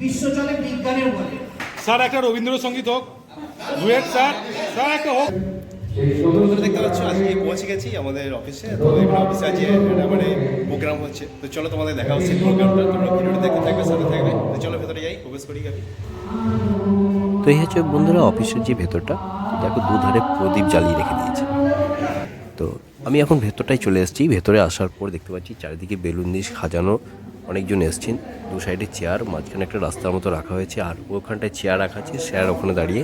বিশ্ব চলে বিজ্ঞানের বলে। স্যার একটা রবীন্দ্রসঙ্গীত হোক। Duet sir. স্যার একটা হোক। বন্ধুরা দেখতে পাচ্ছ আজকে পৌঁছে গেছি আমাদের অফিসে। তো এখানে অফিসে আজকে মানে প্রোগ্রাম হচ্ছে। তো চলো তোমাদের দেখা হচ্ছে প্রোগ্রামটা তোমরা ভিডিওটা দেখতে থাকবে সাথে থাকবে। তো চলো ভেতরে যাই প্রবেশ করি আমি। তো এই হচ্ছে বন্ধুরা অফিসের যে ভেতরটা দেখো দুধারে প্রদীপ জ্বালিয়ে রেখে দিয়েছে। তো আমি এখন ভেতরটাই চলে এসেছি। ভেতরে আসার পর দেখতে পাচ্ছি চারিদিকে বেলুন দিয়ে সাজানো অনেকজন এসছেন। দু সাইডে চেয়ার মাঝখানে একটা রাস্তার মতো রাখা হয়েছে আর ওখানটায় চেয়ার রাখা আছে। স্যার ওখানে দাঁড়িয়ে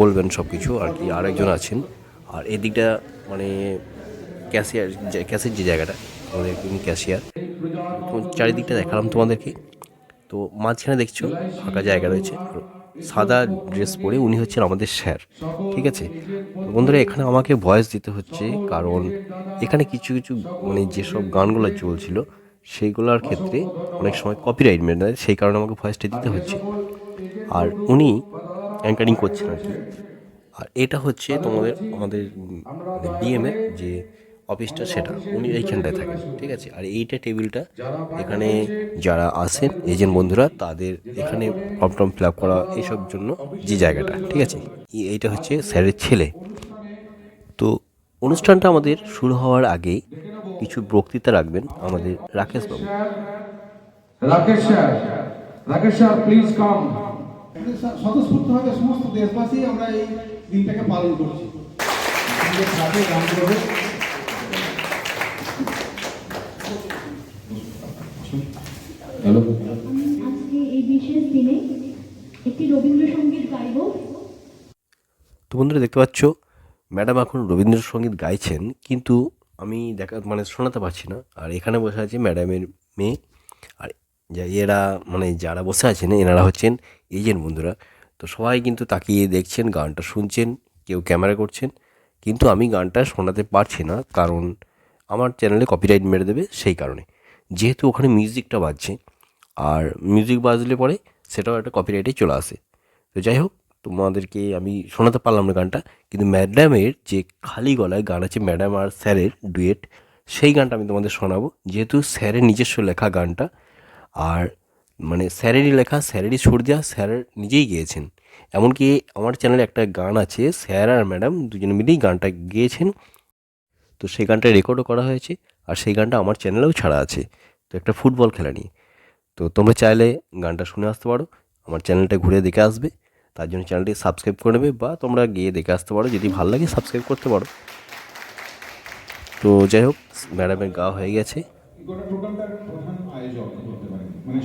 বলবেন সব কিছু আর কি। আরেকজন আছেন। আর এদিকটা মানে ক্যাশিয়ার ক্যাশের যে জায়গাটা, আমাদের ক্যাশিয়ার তো চারিদিকটা দেখালাম তোমাদেরকে। তো মাঝখানে দেখছ, ফাঁকা জায়গা রয়েছে। সাদা ড্রেস পরে উনি হচ্ছেন আমাদের স্যার ঠিক আছে? বন্ধুরা, এখানে আমাকে ভয়েস দিতে হচ্ছে কারণ এখানে কিছু কিছু মানে যেসব গানগুলো চলছিল সেইগুলোর ক্ষেত্রে অনেক সময় কপিরাইট মেরে দেয় সেই কারণে আমাকে ভয়েসটা দিতে হচ্ছে। আর উনি অ্যাঙ্কারিং করছেন আর কি। আর এটা হচ্ছে তোমাদের, আমাদের বিএমএ যে অফিসটা সেটা, উনি এইখানটায় থাকেন, ঠিক আছে? আর এইটা টেবিলটা এখানে যারা আসেন এজেন্ট বন্ধুরা, তাদের এখানে ফর্ম টর্ম ফিল আপ করা এইসব জন্য যে জায়গাটা, ঠিক আছে? এই- এইটা হচ্ছে স্যারের ছেলে। তো অনুষ্ঠানটা আমাদের শুরু হওয়ার আগেই কিছু বক্তৃতা রাখবেন আমাদের রাকেশ বাবু। Rakesh sir Rakesh sir please come স্বতঃস্ফূর্তভাবে সমস্ত দেশবাসী আমরা এই দিনটাকে পালন করছি। আমাদের সাথে গান করবে হ্যালো আজকে এই বিশেষ দিনে একটি রবীন্দ্রসঙ্গীত গাইব। তো বন্ধুরা দেখতে পাচ্ছ ম্যাডাম এখন রবীন্দ্রসঙ্গীত গাইছেন কিন্তু আমি দেখা মানে শোনাতে পারছি না। আর এখানে বসে আছে ম্যাডামের মেয়ে। আর এরা মানে যারা বসে আছেন, এনারা হচ্ছেন এজেন্ট বন্ধুরা। তো সবাই কিন্তু তাকিয়ে দেখছেন, গানটা শুনছেন, কেউ ক্যামেরা করছেন। কিন্তু আমি গানটা শোনাতে পারছি না, কারণ আমার চ্যানেলে কপিরাইট মেরে দেবে সেই কারণে। যেহেতু ওখানে মিউজিকটা বাজছে, আর মিউজিক বাজলে পরে সেটাও একটা কপিরাইটে চলে আসে। তো যাই হোক তোমাদেরকে আমি শোনাতে পারলাম না গানটা, কিন্তু ম্যাডামের যে খালি গলায় গান আছে, ম্যাডাম আর স্যারের ডুয়েট, সেই গানটা আমি তোমাদের শোনাবো। যেহেতু স্যারের নিজস্ব লেখা গানটা, আর মানে স্যারেরই লেখা, স্যারেরই সুর দেওয়া স্যার নিজেই গেয়েছেন। এমনকি আমার চ্যানেলে একটা গান আছে, স্যার আর ম্যাডাম দুজনে মিলেই গানটা গেয়েছেন। তো সেই গানটা রেকর্ডও করা হয়েছে, আর সেই গানটা আমার চ্যানেলেও ছাড়া আছে। তো একটা ফুটবল খেলা নিয়ে। তো তোমরা চাইলে গানটা শুনে আসতে পারো, আমার চ্যানেলটা ঘুরে দেখে আসবে। তার জন্য চ্যানেলটি সাবস্ক্রাইব করে নেবে বা তোমরা গিয়ে দেখে আসতে পারো। যদি ভালো লাগে সাবস্ক্রাইব করতে পারো। তো যাই হোক ম্যাডামের গা হয়ে গেছে। গোটা টোটালটার প্রধান আয়োজক করতে পারেন। মানে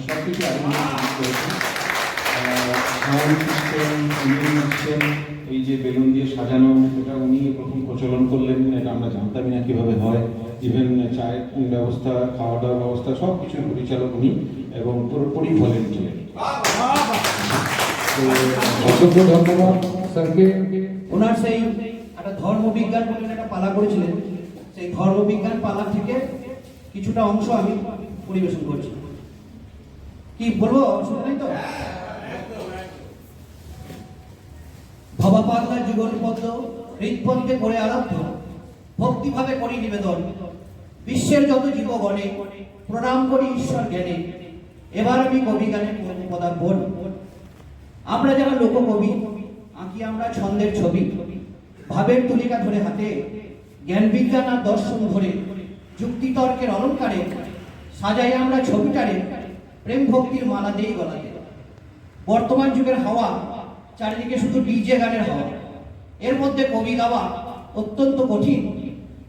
এই যে বেলুন দিয়ে সাজানো এটা উনি প্রথম প্রচলন করলেন। এটা আমরা জানতামই না কীভাবে হয়। ইভেন চায়ের ব্যবস্থা খাওয়া দাওয়ার ব্যবস্থা সব কিছুর পরিচালক উনি এবং পুরোপুরি ভলেন্টিয়ার অসংখ্য ধন্যবাদ স্যারকে? ওনার সেই একটা ধর্মবিজ্ঞান বলে একটা পালা করেছিলেন। সেই ধর্মবিজ্ঞান পালা থেকে কিছুটা অংশ আমি পরিবেশন করছি। কি বলব নাই তো? ভবা পাগলার জীবন পদ্ম হৃদপন্থে করে আরাধ্য, ভক্তিভাবে করি নিবেদন। বিশ্বের যত জীবগণে প্রণাম করি ঈশ্বর জ্ঞানে। এবার আমি কবি গানে পদার্পণ আমরা যারা লোককবি, আঁকি আমরা ছন্দের ছবি, ভাবের তুলিকা ধরে হাতে জ্ঞান বিজ্ঞান আর দর্শন ধরে যুক্তি তর্কের অলঙ্কারে, সাজাই আমরা ছবিটারে প্রেম ভক্তির মালা দেই গলাতে। বর্তমান যুগের হাওয়া, চারিদিকে শুধু ডিজে গানের হাওয়া। এর মধ্যে কবি গাওয়া অত্যন্ত কঠিন।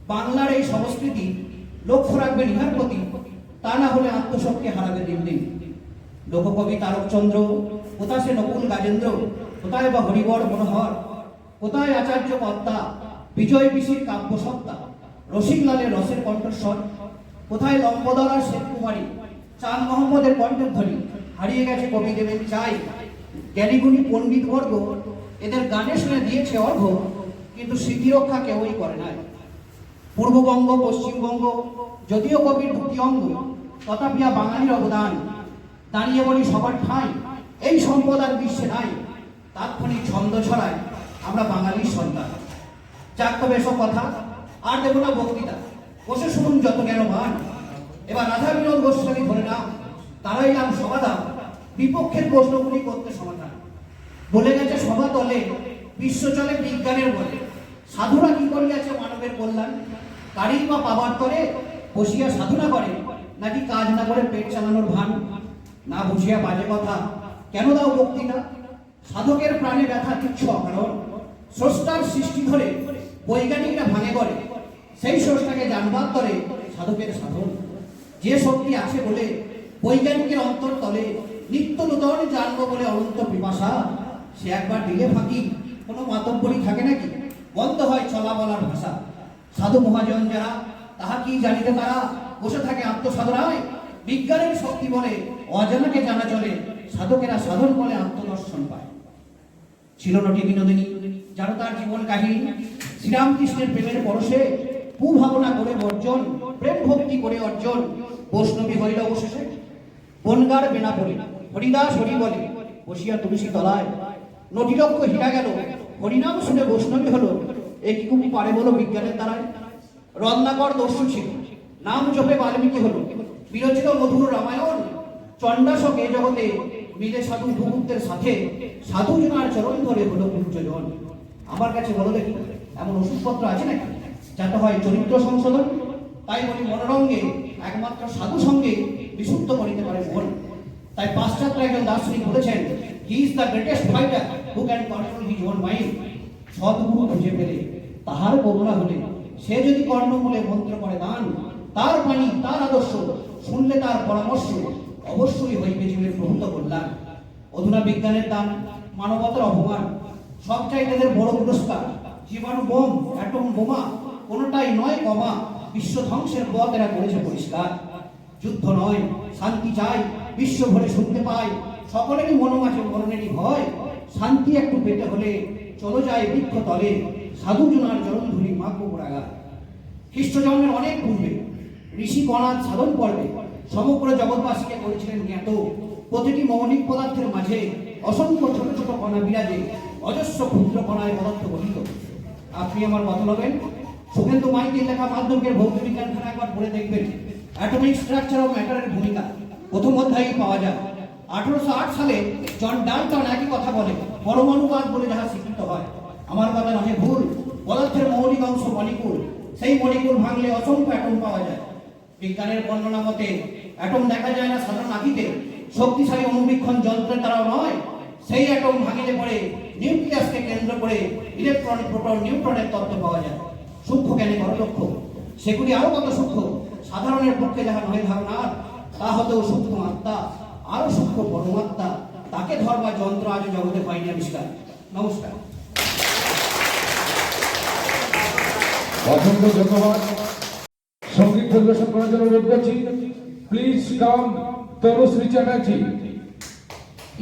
বাংলার এই সংস্কৃতি লক্ষ্য রাখবেন ইহার প্রতি, তা না হলে আত্মশক্তি হারাবে দিন দিন। লোককবি তারকচন্দ্র, কোথায় সে নকুল গাজেন্দ্র, কোথায় বা হরিবর মনোহর, কোথায় আচার্য পদ্মা, বিজয় বিশির কাব্যসত্তা রসিকলালের রসের কণ্ঠস্বর, কোথায় লম্বদর আর শেখ কুমারী, চাঁদ মোহাম্মদের কণ্ঠধ্বনি, হারিয়ে গেছে কবি দেবেন চাই জ্ঞানীগুণী পণ্ডিত বর্গ, এদের গানে শুনে দিয়েছে অর্ঘ কিন্তু স্মৃতিরক্ষা কেউই করে নাই। পূর্ববঙ্গ, পশ্চিমবঙ্গ, যদিও কবির দুটি অঙ্গ তথাপিয়া বাঙালির অবদান দাঁড়িয়ে বলি সবার ঠাঁই। এই সম্পদ আর বিশ্বে নাই। তাৎক্ষণিক ছন্দ ছড়ায় আমরা বাঙালির সন্তান। যাক তবে এসব কথা, আর দেব না বক্তৃতা। বসে শুনুন যত জ্ঞানবান এবার রাধা বিনোদ গোস্বামী ধরে নাম তারাই নাম সমাধান। বিপক্ষের প্রশ্নগুলি করতে সমাধান। বলে গেছে সভা তলে, বিশ্ব চলে বিজ্ঞানের বলে। সাধুরা কি করিয়াছে মানবের কল্যাণ? কারি বা পাবার তরে বসিয়া সাধনা করে, নাকি কাজ না করে পেট চালানোর ভান? না বুঝিয়া বাজে কথা। কেন দাও বক্তৃতা সাধকের প্রাণে ব্যথা কিচ্ছু অকারণ। স্রষ্টার সৃষ্টি ধরে বৈজ্ঞানিকরা ভাঙে করে সেই স্রষ্টাকে জানবার তরে সাধকের সাধন। যে শক্তি আছে বলে বৈজ্ঞানিকের অন্তর তলে নিত্য নূতন জানব বলে অনন্ত পিপাসা, সে একবার দিলে ফাঁকি, কোনো মাতব্বরই থাকে নাকি? বন্ধ হয় চলা বলার ভাষা। সাধু মহাজন যারা, তাহা কি জানিতে তারা? বসে থাকে আত্মসাধনায়। বিজ্ঞানের শক্তি বলে অজানাকে জানা চলে, সাধকেরা সাধন বলে আত্মদর্শন পায়। ছিল নটি বিনোদিনী যারা তার জীবন কাহিনী? শ্রীরামকৃষ্ণের প্রেমের পরশে কুভাবনা করে বর্জন, প্রেম ভক্তি করে অর্জন, বৈষ্ণবী হইল অবশেষে। বনগার বেনাপরি হরিদাস হরি বলে, বসিয়া তুলসী তলায়। নটিলক্ষ হীরা গেল, হরিনাম শুনে বৈষ্ণবী হলো কুমু পারে বলো বিজ্ঞানের দ্বারায়? রত্নাকর দস্যু ছিল, নাম জপে বাল্মীকি হলো, বিরচিত মধুর রামায়ণ চণ্ডাশক জগতে মিলে সাধু ভূপুত্রের সাথে, সাধু জনার চরণ ধরে হলো পূজ্যজন আমার কাছে বলো দেখি, এমন ওষুধপত্র আছে নাকি, যাতে হয় চরিত্র সংশোধন? তাই বলি মনোরঙ্গে একমাত্র সাধু সঙ্গে বিশুদ্ধ করিতে পারে মন। তাই পাশ্চাত্য একজন দার্শনিক বলেছেন he is the greatest fighter who can control his own mind Sadhguru খুঁজে পেলে, তাহার করুণা হলে, সে যদি কর্ণমূলে মন্ত্র করে দান, তার বাণী, তার আদর্শ, শুনলে তার পরামর্শ অবশ্যই হইবে জীবের প্রভূত কল্যাণ। অধুনা বিজ্ঞানের দান, মানবতার অপমান সবটাই তাদের বড় পুরস্কার। জীবাণু বোম, অ্যাটম বোমা, কোনোটাই নয় কমা, বিশ্ব ধ্বংসের পথ এরা করেছে পরিষ্কার। যুদ্ধ নয়, শান্তি চাই বিশ্ব ভরে শুনতে পাই। সকলেরই মনোমাঝে মরণেরই ভয়। শান্তি একটু পেতে হলে চলো যায় বৃক্ষ তলে, সাধু জনার চরণ ধুলি মাগো গোড়াগা খ্রিস্ট জন্মের অনেক পূর্বে ঋষি গণাথ সাধন পর্বে সমগ্র জগৎবাসীকে করেছিলেন জ্ঞাত। প্রতিটি মৌলিক পদার্থের মাঝে অসংখ্য ছোট ছোট কণা বিরাজে অজস্র ক্ষুদ্র কণায় পদার্থ গঠিত। আপনি আমার কথা নেবেন সুখেন্দু মাইকের লেখা মাধ্যমিকের ভৌত বিজ্ঞান খানা একবার পড়ে দেখবেন। অ্যাটমিক স্ট্রাকচার অফ ম্যাটারের ভূমিকা। প্রথম অধ্যায়ই পাওয়া যায়। আঠারোশো আট সালে জন ডাল্টন একই কথা বলে পরমাণুবাদ বলে যাহা স্বীকৃত হয়। আমার কথা নহে ভুল, পদার্থের মৌলিক অংশ মলিকুল। সেই মলিকুল ভাঙলে অসংখ্য অ্যাটম পাওয়া যায়। বিজ্ঞানের বর্ণনা মতে অ্যাটম দেখা যায় না সাধারণ আঁকিতে। শক্তিশালী অনুবীক্ষণ যন্ত্রের দ্বারাও নয়। সেই অ্যাটম ভাঙিলে পরে নিউক্লিয়াসকে কেন্দ্র করে ইলেকট্রন প্রোটন নিউট্রনের তত্ত্ব পাওয়া যায়। সূক্ষ্ম জ্ঞানী লক্ষ্য? সেগুলি আরও কত সূক্ষ্ম? সাধারণের পক্ষে যাহা নয় ধারণার তা হতেও সূক্ষ্ম আত্মা, আরও সূক্ষ্ম পরমাত্মা। তাকে ধরবার যন্ত্র আজও জগতে হয়নি আবিষ্কার। নমস্কার। অসংখ্য ধন্যবাদ সংগীত পরিবেশন করার জন্য অনুরোধ করছি। Please come Tanushree Chatterjee.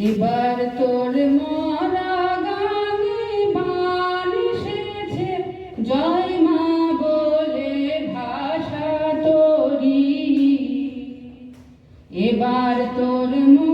এবার তোর মরা গানে বান এসেছে। জয় মা বলে ভাষা তোরি। এবার তোর মরা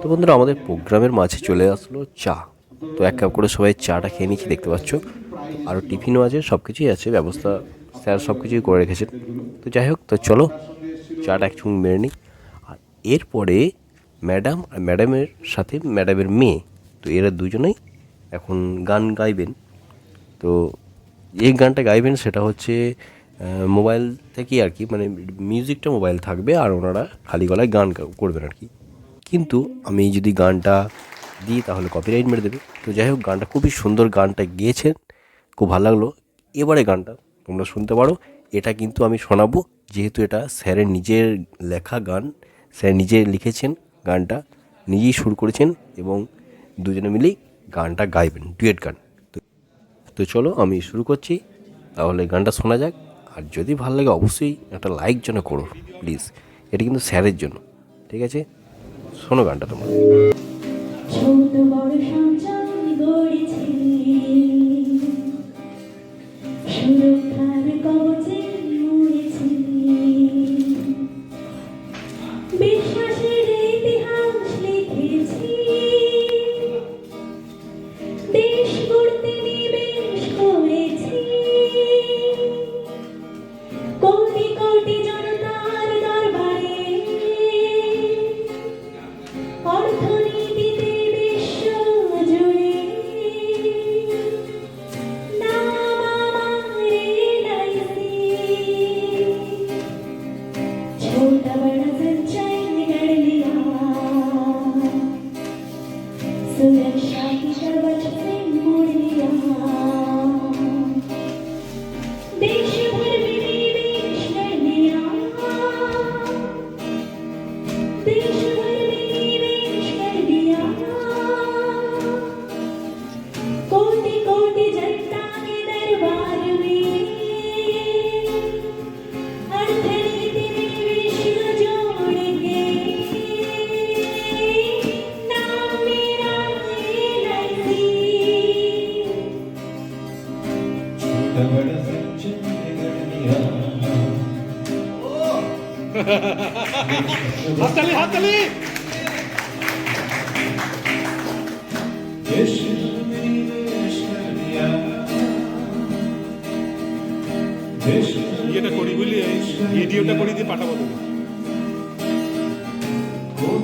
তো বন্ধুরা, আমাদের প্রোগ্রামের মাঝে চলে আসলো চা। তো এক কাপ করে সবাই চাটা খেয়ে নিচ্ছি দেখতে পাচ্ছ। আরও টিফিনও আছে সব কিছুই আছে, ব্যবস্থা স্যার সব কিছুই করে রেখেছেন। তো যাই হোক, তো চলো, চাটা এক চুমুক মেরে নিই। আর এরপরে ম্যাডাম আর ম্যাডামের সাথে ম্যাডামের মেয়ে, তো এরা দুজনেই এখন গান গাইবেন। তো এই গানটা গাইবেন সেটা হচ্ছে মোবাইল থেকেই আর কি মানে মিউজিকটা মোবাইল থাকবে আর ওনারা খালি গলায় গান করবেন আর কি। কিন্তু আমি যদি গানটা দিই তাহলে কপিরাইট মেরে দেবে। তো যাই হোক, গানটা খুবই সুন্দর গানটা গেয়েছেন, খুব ভালো লাগল। এবারে গানটা তোমরা শুনতে পারো। এটা কিন্তু আমি শোনাবো, যেহেতু এটা স্যারের নিজের লেখা গান, স্যার নিজে লিখেছেন গানটা, নিজেই সুর করেছেন এবং দুজনে মিলেই গানটা গাইবেন, ডুয়েট গান। তো চলো আমি শুরু করছি, তাহলে গানটা শোনা যাক। আর যদি ভালো লাগে অবশ্যই একটা লাইক যেন করো প্লিজ এটা কিন্তু স্যারের জন্য, ঠিক আছে? শোনো গানটা তোমরা।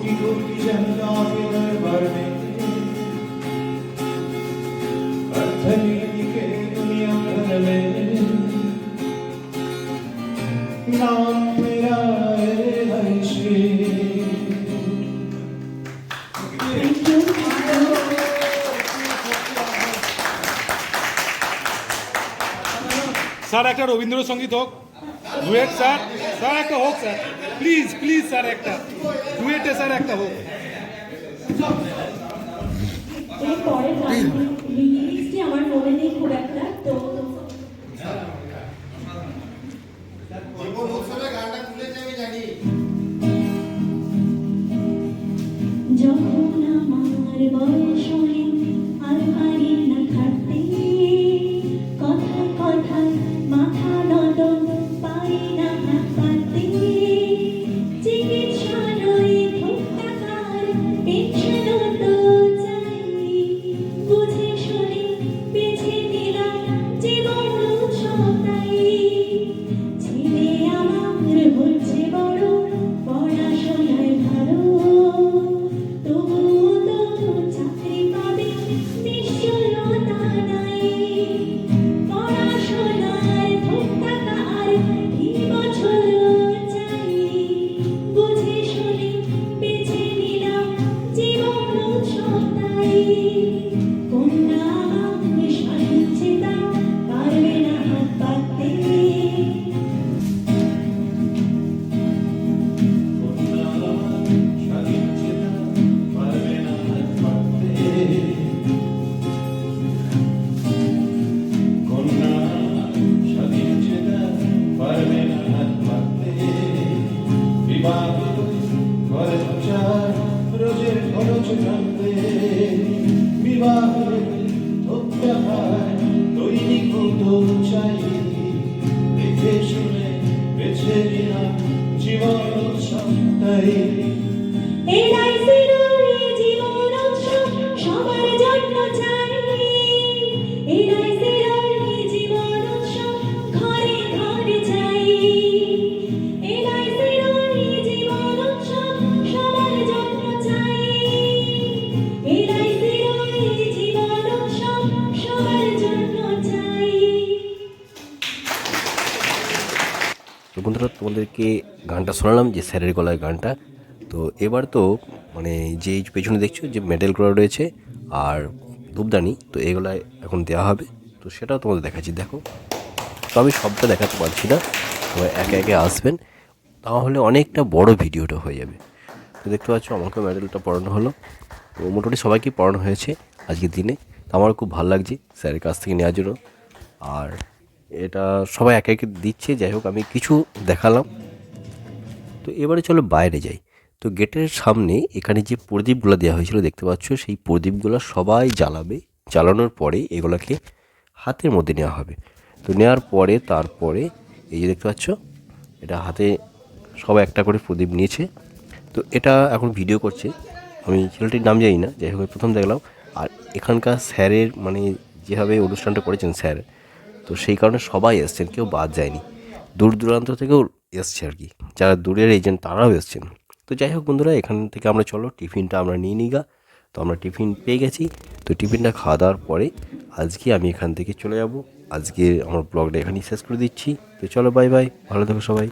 Koşti koşti cennabiler verdi Erteni dike dünya kırme Nam mera er hayşi sir একটা রবীন্দ্রসঙ্গীত হোক ডুয়েট স্যার স্যার একটা হোক স্যার প্লিজ প্লিজ স্যার একটা ডুয়েটে স্যার একটা হোক। এরপরে আমার মনে নেই খুব একটা তো গানটা শোনালাম, যে স্যারের গলায় গানটা। তো এবার তো মানে যে পেছনে দেখছ, যে মেডেল মেডেলগুলো রয়েছে আর ধূপদানি, তো এগুলাই এখন দেওয়া হবে। তো সেটাও তোমাদের দেখাচ্ছি, দেখো। তো আমি সবটা দেখাতে পারছি না তোমরা একে একে আসবেন, তাহলে অনেকটা বড় ভিডিওটা হয়ে যাবে। তো দেখতে পাচ্ছ আমাকে মেডেলটা পড়ানো হলো। তো মোটামুটি সবাইকেই পড়ানো হয়েছে আজকের দিনে। তো আমার খুব ভালো লাগছে স্যারের কাছ থেকে নেওয়ার জন্য। আর এটা সবাই একে একে দিচ্ছে, যাই হোক আমি কিছু দেখালাম। তো এবারে চলো বাইরে যাই। তো গেটের সামনে এখানে যে প্রদীপগুলো দেওয়া হয়েছিল দেখতে পাচ্ছ, সেই প্রদীপগুলো সবাই জ্বালাবে। জ্বালানোর পরে এগুলোকে হাতের মধ্যে নেওয়া হবে। তো নেওয়ার পরে, তারপরে এই যে দেখতে পাচ্ছ, এটা হাতে সবাই একটা করে প্রদীপ নিয়েছে। তো এটা এখন ভিডিও করছে। আমি ছেলেটির নাম জানি না, যাই হোক প্রথম দেখলাম। আর এখানকার স্যারের মানে যেভাবে অনুষ্ঠানটা করেছেন স্যার, তো সেই কারণে সবাই এসছেন, কেউ বাদ যায়নি। দূর দূরান্ত থেকেও এসছে আর কি। যারা দূরের এজেন্ট তারাও এসছেন। তো যাই হোক বন্ধুরা, এখান থেকে আমরা চলো, টিফিনটা আমরা নিয়ে নিই গা। তো আমরা টিফিন পেয়ে গেছি। তো টিফিনটা খাওয়া দাওয়ার পরে আজকে আমি এখান থেকে চলে যাব। আজকে আমার ব্লগটা এখানেই শেষ করে দিচ্ছি। তো চলো বাই বাই ভালো থেকো সবাই।